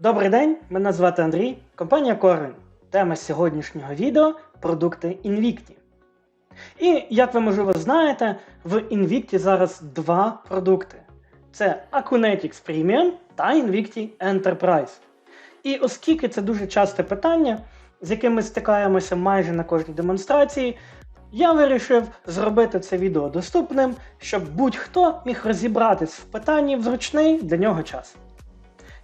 Добрий день, мене звати Андрій, компанія Corvin. Тема сьогоднішнього відео продукти Invicti. І як ви можливо знаєте, в Invicti зараз два продукти: це Acunetics Premium та Invicti Enterprise. І оскільки це дуже часте питання, з яким ми стикаємося майже на кожній демонстрації, я вирішив зробити це відео доступним, щоб будь-хто міг розібратись в питанні в зручний для нього час.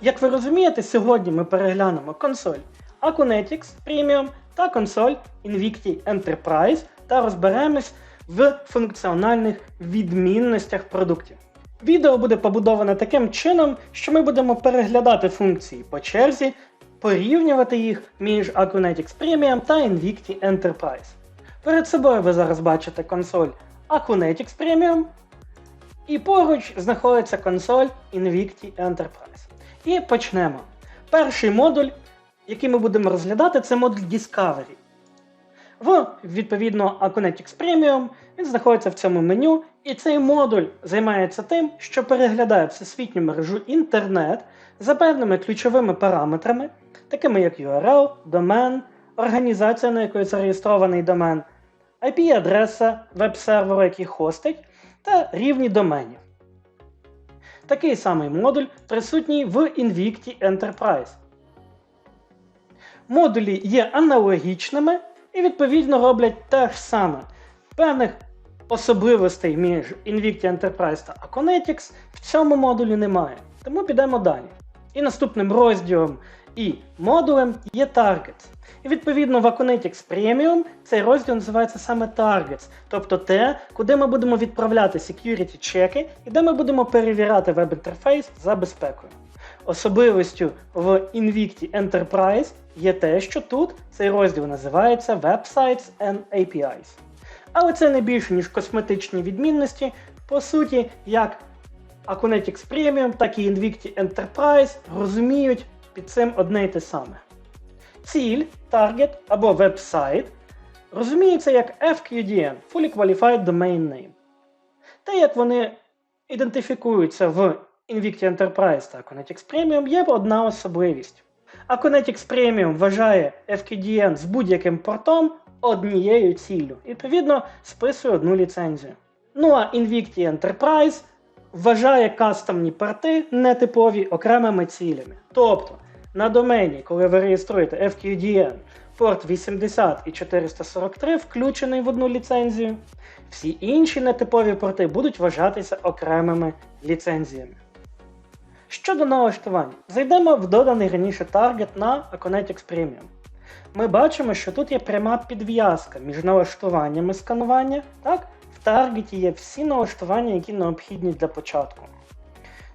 Як ви розумієте, сьогодні ми переглянемо консоль Acunetics Premium та консоль Invicti Enterprise та розберемось в функціональних відмінностях продуктів. Відео буде побудоване таким чином, що ми будемо переглядати функції по черзі, порівнювати їх між Acunetics Premium та Invicti Enterprise. Перед собою ви зараз бачите консоль Acunetics Premium, і поруч знаходиться консоль Invicti Enterprise. І почнемо. Перший модуль, який ми будемо розглядати, це модуль Discovery. В, відповідно, Acunetics Premium він знаходиться в цьому меню, і цей модуль займається тим, що переглядає всесвітню мережу інтернет за певними ключовими параметрами, такими як URL, домен, організація, на якої зареєстрований домен, IP-адреса веб-серверу, який хостить, та рівні доменів. Такий самий модуль присутній в Invicti Enterprise. Модулі є аналогічними і відповідно роблять те ж саме. Певних особливостей між Invicti Enterprise та Aconetics в цьому модулі немає. Тому підемо далі. І наступним розділом і модулем є Targets. І відповідно в Acunetics Premium цей розділ називається саме Targets, тобто те, куди ми будемо відправляти security чеки і де ми будемо перевіряти веб-інтерфейс за безпекою. Особливістю в Invicti Enterprise є те, що тут цей розділ називається Websites and APIs. Але це не більше, ніж косметичні відмінності. По суті, як Acunetics Premium, так і Invicti Enterprise розуміють під цим одне й те саме. Ціль, таргет або веб-сайт розуміється як FQDN Fully Qualified Domain Name. Те, як вони ідентифікуються в Invicti Enterprise та Acunetics Premium, є одна особливість. А Acunetics Premium вважає FQDN з будь-яким портом однією ціллю, відповідно, списує одну ліцензію. Ну а Invicti Enterprise вважає кастомні порти нетипові окремими цілями. Тобто, на домені, коли ви реєструєте FQDN, порт 80 і 443 включений в одну ліцензію, всі інші нетипові порти будуть вважатися окремими ліцензіями. Щодо налаштувань, зайдемо в доданий раніше таргет на Acunetics Premium. Ми бачимо, що тут є пряма підв'язка між налаштуваннями сканування. Так? В таргеті є всі налаштування, які необхідні для початку.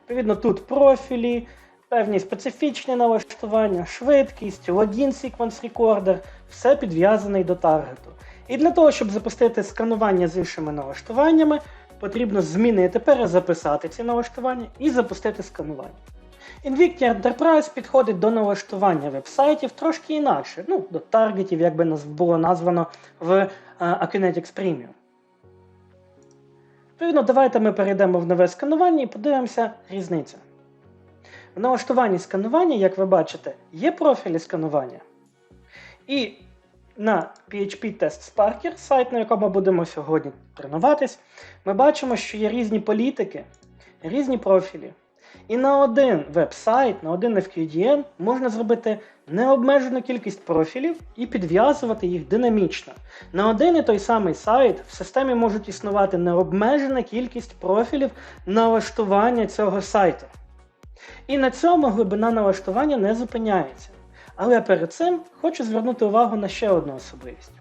Відповідно, тут профілі, певні специфічні налаштування, швидкість, логін Sequence Recorder, все підв'язаний до таргету. І для того, щоб запустити сканування з іншими налаштуваннями, потрібно змінити, перезаписати ці налаштування і запустити сканування. Invicti Enterprise підходить до налаштування вебсайтів трошки інакше, ну, до таргетів, як би нас було названо в uh, Acunetics Premium. Відповідно, давайте ми перейдемо в нове сканування і подивимося різницю. В налаштуванні сканування, як ви бачите, є профілі сканування. І на PHP Test Sparker, сайт, на якому будемо сьогодні тренуватись, ми бачимо, що є різні політики, різні профілі. І на один веб-сайт, на один FQDN можна зробити необмежену кількість профілів і підв'язувати їх динамічно. На один і той самий сайт в системі можуть існувати необмежена кількість профілів налаштування цього сайту. І на цьому глибина налаштування не зупиняється. Але перед цим хочу звернути увагу на ще одну особливість.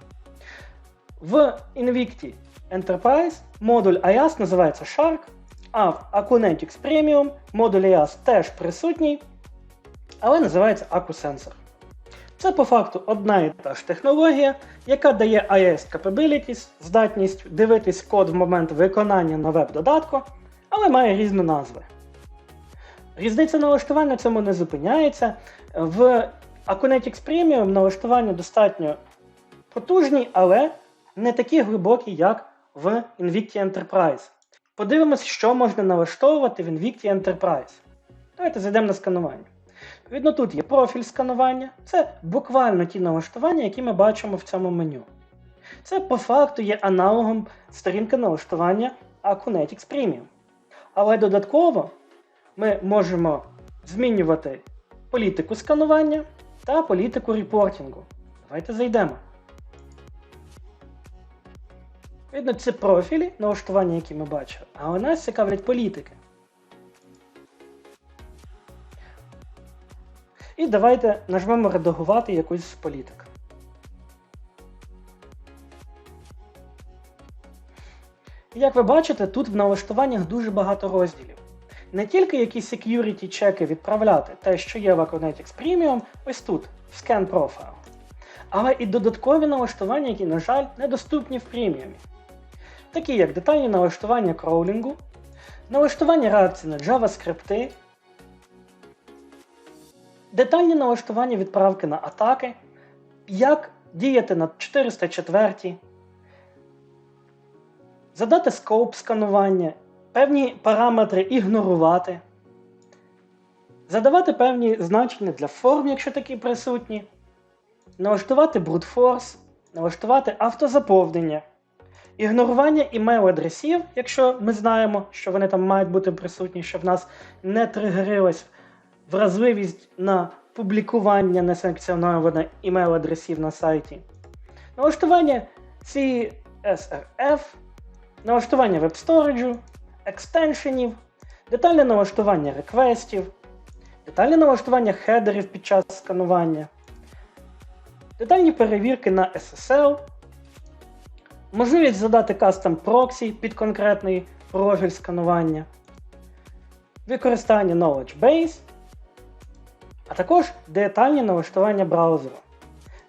В Invicti Enterprise модуль IaaS називається Shark, а в Acunetics Premium модуль IaaS теж присутній, але називається AcuSensor. Це по факту одна і та ж технологія, яка дає IaaS Capabilities, здатність дивитись код в момент виконання на веб-додатку, але має різні назви. Різниця налаштування цьому не зупиняється. В Acunetics Premium налаштування достатньо потужні, але не такі глибокі, як в Invicti Enterprise. Подивимось, що можна налаштовувати в Invicti Enterprise. Давайте зайдемо на сканування. Відно, тут є профіль сканування, це буквально ті налаштування, які ми бачимо в цьому меню. Це по факту є аналогом сторінки налаштування Akunetix Premium. Але додатково ми можемо змінювати політику сканування та політику репортінгу. Давайте зайдемо. Видно, це профілі, налаштування, які ми бачили, але нас цікавлять політики. І давайте нажмемо редагувати якусь з політик. Як ви бачите, тут в налаштуваннях дуже багато розділів. Не тільки якісь security чеки відправляти, те, що є в Acronetics Premium, ось тут, в Scan Profile. Але і додаткові налаштування, які, на жаль, недоступні в преміумі. Такі як детальні налаштування кроулінгу, налаштування реакції на JavaScript, детальні налаштування відправки на атаки, як діяти на 404, задати скоп сканування, певні параметри ігнорувати, задавати певні значення для форм, якщо такі присутні, налаштувати force, налаштувати автозаповнення, ігнорування імейл-адресів, якщо ми знаємо, що вони там мають бути присутні, щоб в нас не тригерилась вразливість на публікування несанкціонованих імейл-адресів на сайті, налаштування CSRF, налаштування веб-сториджу, екстеншенів, детальне налаштування реквестів, детальне налаштування хедерів під час сканування, детальні перевірки на SSL, можливість задати кастом проксі під конкретний профіль сканування, використання Knowledge Base, а також детальні налаштування браузеру.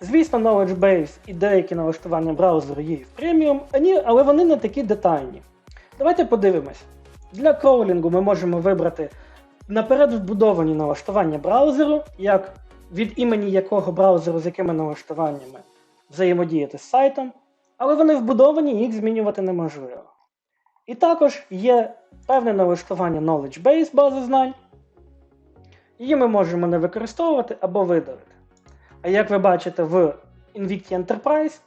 Звісно, Knowledge Base і деякі налаштування браузеру є в преміум, але вони не такі детальні. Давайте подивимось. Для кроулінгу ми можемо вибрати наперед вбудовані налаштування браузеру, як від імені якого браузеру з якими налаштуваннями взаємодіяти з сайтом, але вони вбудовані їх змінювати неможливо. І також є певне налаштування Knowledge Base бази знань. Її ми можемо не використовувати або видалити. А як ви бачите в Invicti Enterprise,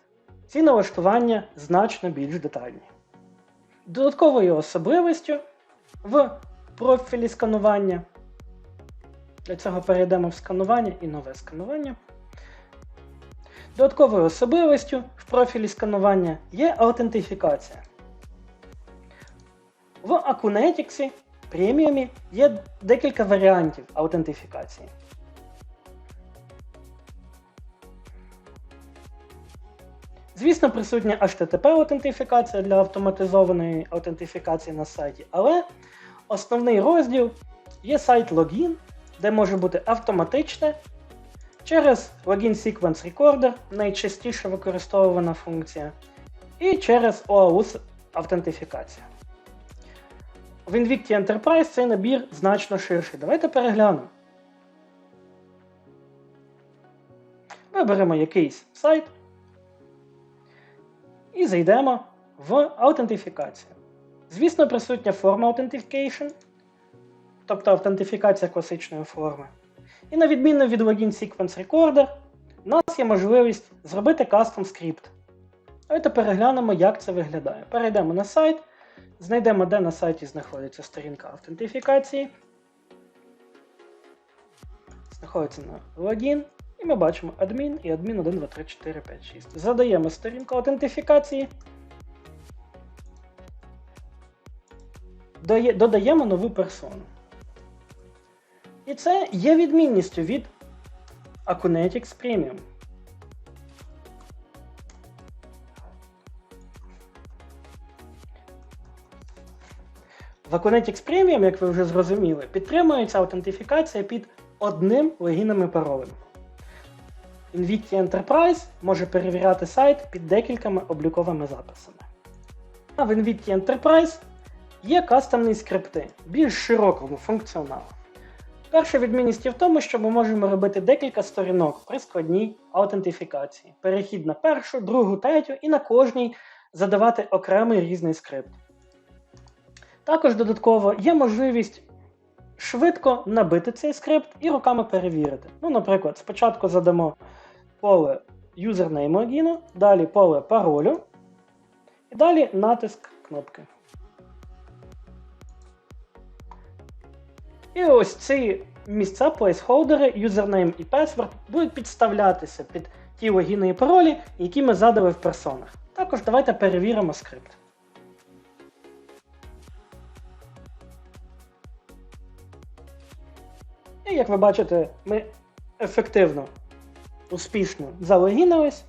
ці налаштування значно більш детальні. Додатковою особливістю в профілі сканування. Для цього перейдемо в сканування і нове сканування. Додатковою особливістю в профілі сканування є аутентифікація. В Acunetics преміумі є декілька варіантів аутентифікації. Звісно, присутня HTTP-аутентифікація для автоматизованої аутентифікації на сайті, але основний розділ є сайт логін, де може бути автоматичне через Login Sequence Recorder, найчастіше використовувана функція, і через OAuth автентифікація. В Invicti Enterprise цей набір значно ширший. Давайте переглянемо. Виберемо якийсь сайт і зайдемо в аутентифікацію. Звісно, присутня форма Authentication, тобто автентифікація класичної форми. І на відміну від Login Sequence Recorder, у нас є можливість зробити кастом скрипт. Давайте переглянемо, як це виглядає. Перейдемо на сайт, знайдемо, де на сайті знаходиться сторінка автентифікації. Знаходиться на логін. І ми бачимо адмін і адмін 1, 2, 3, 4, 5, 6. Задаємо сторінку аутентифікації. Додаємо нову персону. І це є відмінністю від Acunetics Premium. В Acunetics Premium, як ви вже зрозуміли, підтримується аутентифікація під одним логіном і паролем. Invicti Enterprise може перевіряти сайт під декількома обліковими записами. А в Invicti Enterprise є кастомні скрипти більш широкому функціоналу. Перша відмінність є в тому, що ми можемо робити декілька сторінок при складній аутентифікації. Перехід на першу, другу, третю і на кожній задавати окремий різний скрипт. Також додатково є можливість швидко набити цей скрипт і руками перевірити. Ну, наприклад, спочатку задамо поле юзернейму логіну, далі поле паролю, і далі натиск кнопки. І ось ці місця, плейсхолдери, юзернейм і password будуть підставлятися під ті логіни і паролі, які ми задали в персонах. Також давайте перевіримо скрипт. І як ви бачите, ми ефективно, успішно залогінились.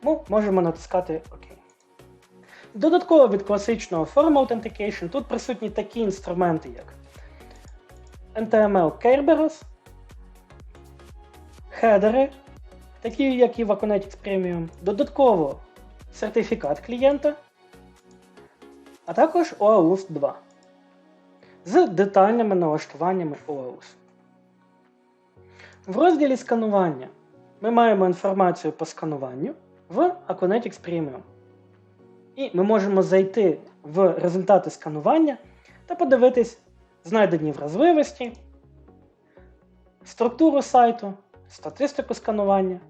Тому можемо натискати ОК. Додатково від класичного Form Authentication тут присутні такі інструменти, як NTML Kerberos, хедери, такі як і в Premium, додатково сертифікат клієнта, а також OAuth 2 з детальними налаштуваннями OAuth. В розділі сканування ми маємо інформацію по скануванню в Aconetix Premium. І ми можемо зайти в результати сканування та подивитись знайдені вразливості, структуру сайту, статистику сканування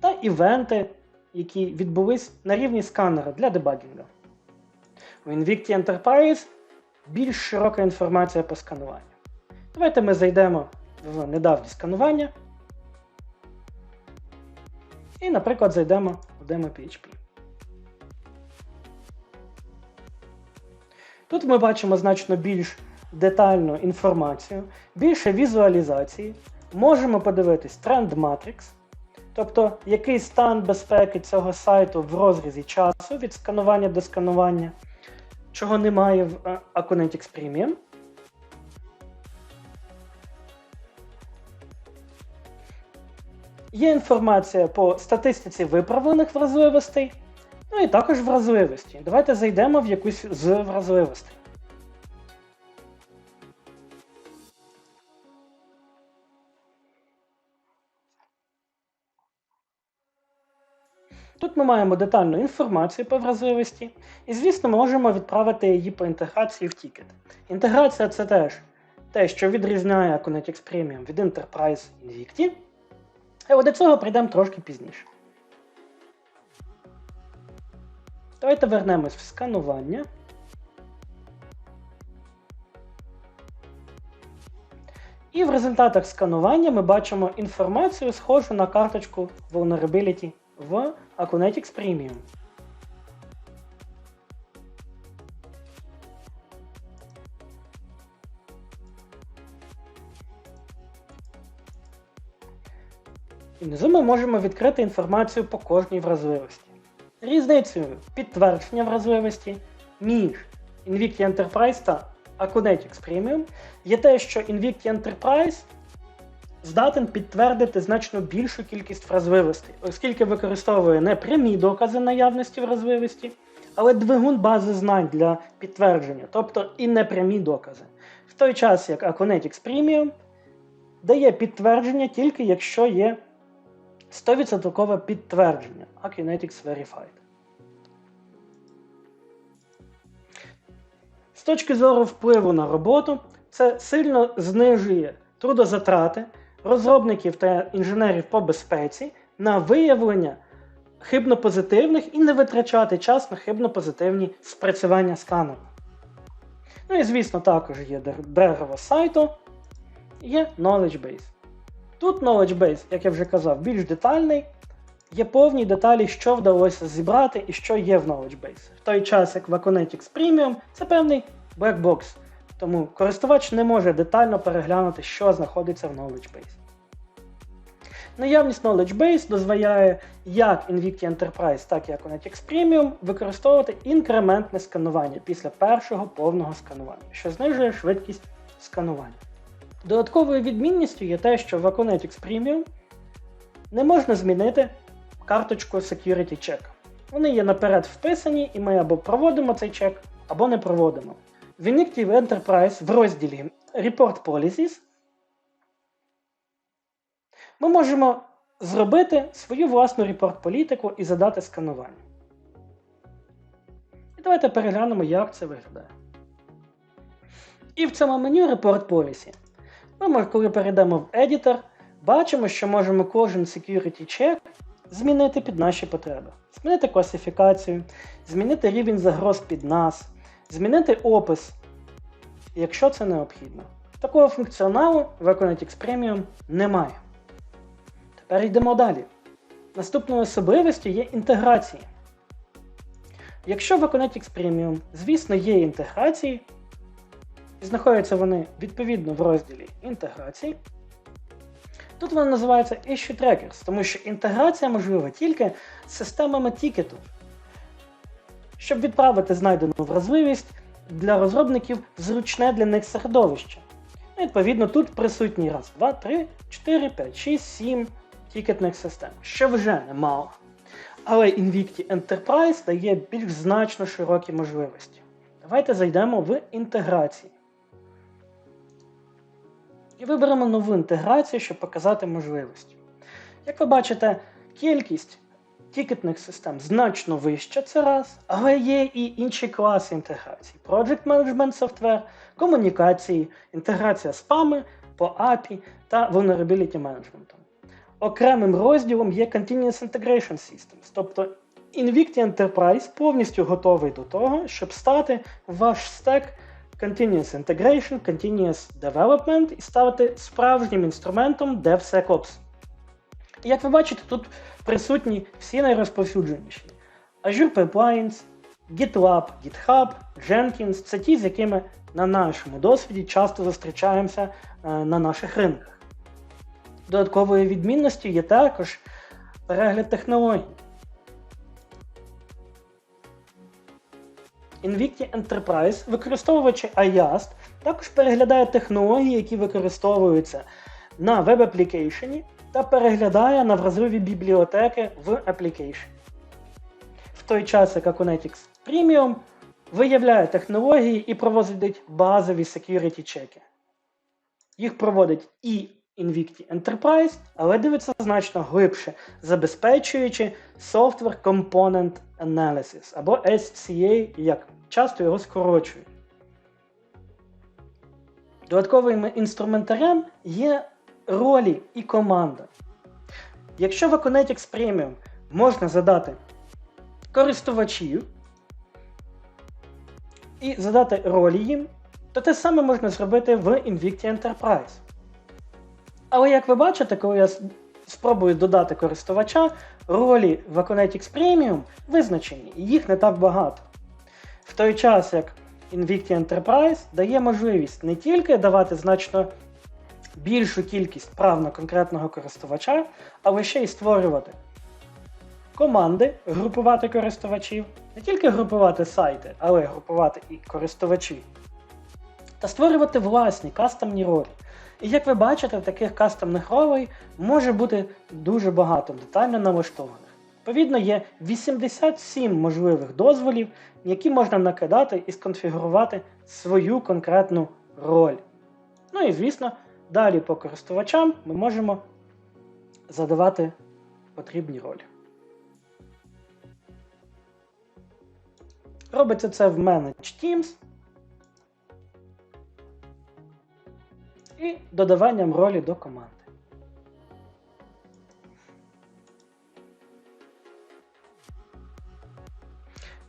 та івенти, які відбулись на рівні сканера для дебагінга. У Invicti Enterprise більш широка інформація по скануванню. Давайте ми зайдемо в недавні сканування. І, наприклад, зайдемо в Demo.php. Тут ми бачимо значно більш детальну інформацію, більше візуалізації. Можемо подивитись тренд Matrix, тобто який стан безпеки цього сайту в розрізі часу від сканування до сканування, чого немає в е, Aconetix Premium. Є інформація по статистиці виправлених вразливостей, ну і також вразливості. Давайте зайдемо в якусь з вразливостей. Тут ми маємо детальну інформацію по вразливості, і, звісно, ми можемо відправити її по інтеграції в тікет. Інтеграція це теж те, що відрізняє Connectix Premium від Enterprise Invicti. Але до цього прийдемо трошки пізніше. Давайте вернемось в сканування. І в результатах сканування ми бачимо інформацію, схожу на карточку Vulnerability в Aconetix Premium. Внизу ми можемо відкрити інформацію по кожній вразливості. Різницею підтвердження вразливості між Invicti Enterprise та Aconetix Premium є те, що Invicti Enterprise здатен підтвердити значно більшу кількість вразливостей, оскільки використовує не прямі докази наявності вразливості, але двигун бази знань для підтвердження, тобто і непрямі докази. В той час як Aconetix Premium дає підтвердження тільки якщо є 100% підтвердження Aconetix Verified. З точки зору впливу на роботу, це сильно знижує трудозатрати розробників та інженерів по безпеці на виявлення хибно-позитивних і не витрачати час на хибно-позитивні спрацювання сканеру. Ну і, звісно, також є дерево сайту, є Knowledge Base. Тут Knowledge Base, як я вже казав, більш детальний. Є повні деталі, що вдалося зібрати і що є в Knowledge Base. В той час, як в Aconetix Premium, це певний blackbox, тому користувач не може детально переглянути, що знаходиться в Knowledge Base. Наявність Knowledge Base дозволяє як Invicti Enterprise, так і Aconetix Premium використовувати інкрементне сканування після першого повного сканування, що знижує швидкість сканування. Додатковою відмінністю є те, що в Aconetix Premium не можна змінити карточку Security Check. Вони є наперед вписані, і ми або проводимо цей чек, або не проводимо. В Invictive Enterprise в розділі Report Policies ми можемо зробити свою власну репорт-політику і задати сканування. І давайте переглянемо, як це виглядає. І в цьому меню Report Policy. Ми, мож- коли перейдемо в Editor, бачимо, що можемо кожен security check змінити під наші потреби. Змінити класифікацію, змінити рівень загроз під нас, змінити опис, якщо це необхідно. Такого функціоналу в Econetics Premium немає. Тепер йдемо далі. Наступною особливістю є інтеграції. Якщо в Econetics Premium, звісно, є інтеграції, і знаходяться вони відповідно в розділі інтеграції, тут вони називаються Issue Trackers, тому що інтеграція можлива тільки з системами тікету. Щоб відправити знайдену вразливість для розробників в зручне для них середовище. Ну, Відповідно, тут присутні раз, два, три, 4, 5, 6, 7 тікетних систем, що вже немало. Але Invicti Enterprise дає більш значно широкі можливості. Давайте зайдемо в інтеграції. І виберемо нову інтеграцію, щоб показати можливості. Як ви бачите, кількість тікетних систем значно вища це раз, але є і інші класи інтеграції: Project Management Software, комунікації, інтеграція спами по API та Vulnerability Management. Окремим розділом є Continuous Integration Systems, тобто Invicti Enterprise повністю готовий до того, щоб стати ваш стек Continuous Integration, Continuous Development і ставити справжнім інструментом DevSecOps. І як ви бачите, тут присутні всі найрозповсюдженіші. Azure Pipelines, GitLab, GitHub, Jenkins це ті, з якими на нашому досвіді часто зустрічаємося е, на наших ринках. Додатковою відмінністю є також перегляд технологій. Invicti Enterprise, використовуючи IAST, також переглядає технології, які використовуються на веб-аплікейшені, та переглядає на вразливі бібліотеки в application. В той час, як Aconetics Premium виявляє технології і проводить базові security чеки. Їх проводить і Invicti Enterprise, але дивиться значно глибше, забезпечуючи Software Component Analysis або SCA, як часто його скорочують. Додатковим інструментарем є ролі і команда. Якщо в Aconetics Premium можна задати користувачів і задати ролі їм, то те саме можна зробити в Invicti Enterprise. Але як ви бачите, коли я спробую додати користувача, ролі в Aconetics Premium визначені, і їх не так багато. В той час, як Invicti Enterprise дає можливість не тільки давати значно більшу кількість прав на конкретного користувача, але ще й створювати команди, групувати користувачів, не тільки групувати сайти, але групувати і користувачів, та створювати власні кастомні ролі. І як ви бачите, в таких кастомних ролей може бути дуже багато детально налаштованих. Відповідно, є 87 можливих дозволів, які можна накидати і сконфігурувати свою конкретну роль. Ну і звісно, далі по користувачам ми можемо задавати потрібні ролі. Робиться це в Manage Teams і додаванням ролі до команди.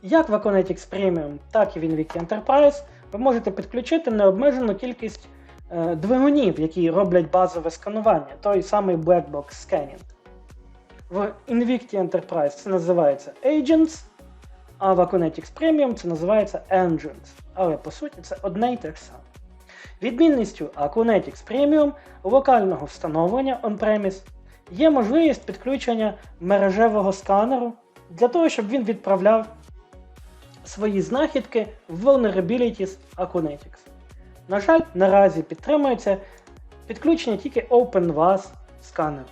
Як в Aconetics Premium, так і в Invicti Enterprise ви можете підключити необмежену кількість е, двигунів, які роблять базове сканування, той самий Black Box Scanning. В Invicti Enterprise це називається Agents, а в Aconetics Premium це називається Engines. Але по суті це одне й те ж саме. Відмінністю Aconetics Premium локального встановлення on-premise є можливість підключення мережевого сканеру для того, щоб він відправляв свої знахідки в Vulnerabilities Aconetics. На жаль, наразі підтримується підключення тільки OpenVAS сканеру.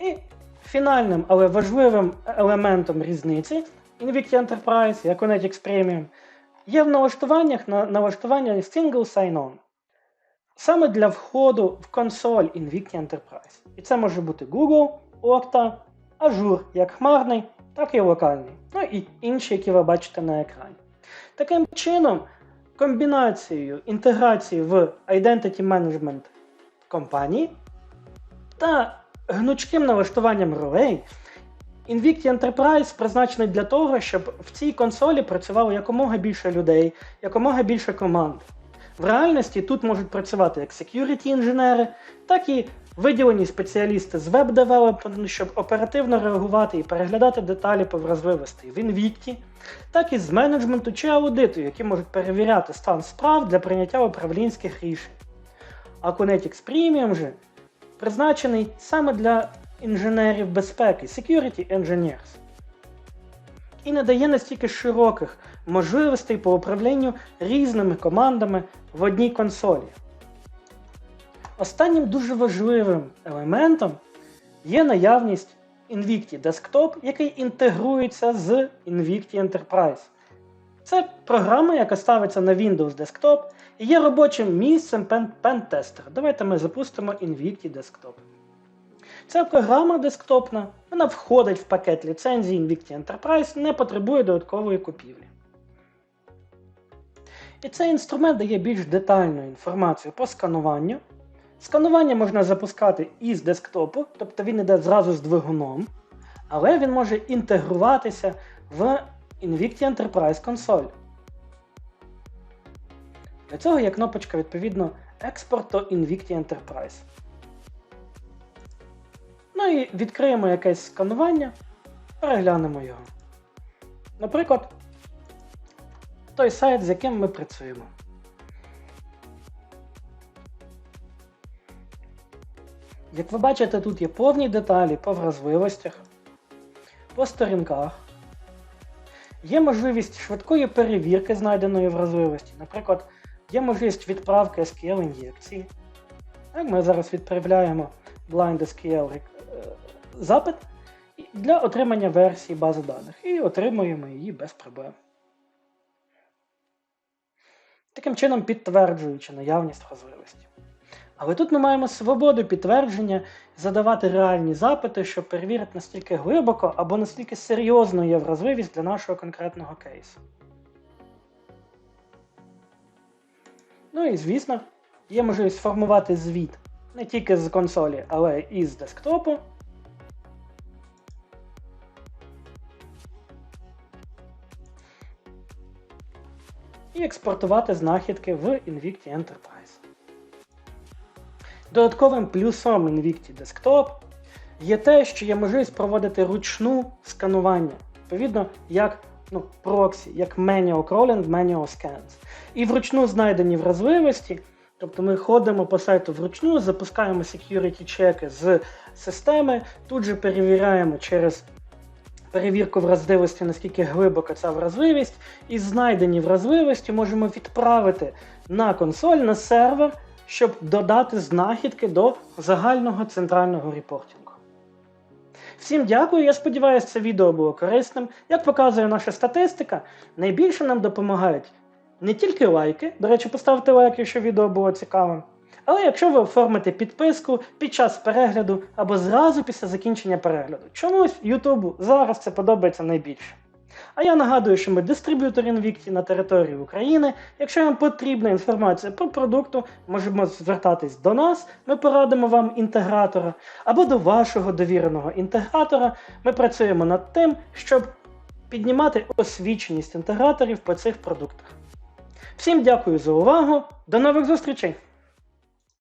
І фінальним, але важливим елементом різниці Invicti Enterprise і Aconetics Premium є в налаштуваннях на налаштування Single Sign-On. Саме для входу в консоль Invicti Enterprise. І це може бути Google, Okta, Azure як хмарний, так і локальний. Ну і інші, які ви бачите на екрані. Таким чином, комбінацією інтеграції в Identity Management компанії та гнучким налаштуванням ролей Invicti Enterprise призначений для того, щоб в цій консолі працювало якомога більше людей, якомога більше команд. В реальності тут можуть працювати як security інженери, так і виділені спеціалісти з веб-девелопменту, щоб оперативно реагувати і переглядати деталі по вразливості в Invicti, так і з менеджменту чи аудиту, які можуть перевіряти стан справ для прийняття управлінських рішень. А Conetix Premium же призначений саме для інженерів безпеки, security engineers. І надає настільки широких можливостей по управлінню різними командами в одній консолі. Останнім дуже важливим елементом є наявність Invicti Desktop, який інтегрується з Invicti Enterprise. Це програма, яка ставиться на Windows Desktop і є робочим місцем пентестера. Давайте ми запустимо Invicti Desktop. Ця програма десктопна, вона входить в пакет ліцензії Invicti Enterprise, не потребує додаткової купівлі. І цей інструмент дає більш детальну інформацію по скануванню. Сканування можна запускати із десктопу, тобто він йде зразу з двигуном, але він може інтегруватися в Invicti Enterprise консоль. Для цього є кнопочка відповідно Експорт до Invicti Enterprise. Ну і відкриємо якесь сканування, переглянемо його. Наприклад, той сайт, з яким ми працюємо. Як ви бачите, тут є повні деталі по вразливостях, по сторінках. Є можливість швидкої перевірки знайденої вразливості. Наприклад, є можливість відправки SQL ін'єкції. Ми зараз відправляємо Blind SQL запит для отримання версії бази даних і отримуємо її без проблем. Таким чином підтверджуючи наявність вразливості. Але тут ми маємо свободу підтвердження задавати реальні запити, щоб перевірити, настільки глибоко або наскільки серйозно є вразливість для нашого конкретного кейсу. Ну і звісно, є можливість формувати звіт не тільки з консолі, але і з десктопу. І експортувати знахідки в Invicti Enterprise. Додатковим плюсом Invicti Desktop є те, що є можливість проводити ручну сканування, відповідно, як ну, проксі, як manual crawling, manual scans. І вручну знайдені вразливості, тобто ми ходимо по сайту вручну, запускаємо security чеки з системи, тут же перевіряємо через перевірку вразливості, наскільки глибока ця вразливість, і знайдені вразливості можемо відправити на консоль, на сервер, щоб додати знахідки до загального центрального репортингу. Всім дякую, я сподіваюся, це відео було корисним. Як показує наша статистика, найбільше нам допомагають не тільки лайки, до речі, поставте лайк, якщо відео було цікавим. Але якщо ви оформите підписку під час перегляду або зразу після закінчення перегляду, чомусь Ютубу зараз це подобається найбільше. А я нагадую, що ми дистриб'ютор Invicti на території України. Якщо вам потрібна інформація про продукту, можемо звертатись до нас, ми порадимо вам інтегратора, або до вашого довіреного інтегратора. Ми працюємо над тим, щоб піднімати освіченість інтеграторів по цих продуктах. Всім дякую за увагу, до нових зустрічей!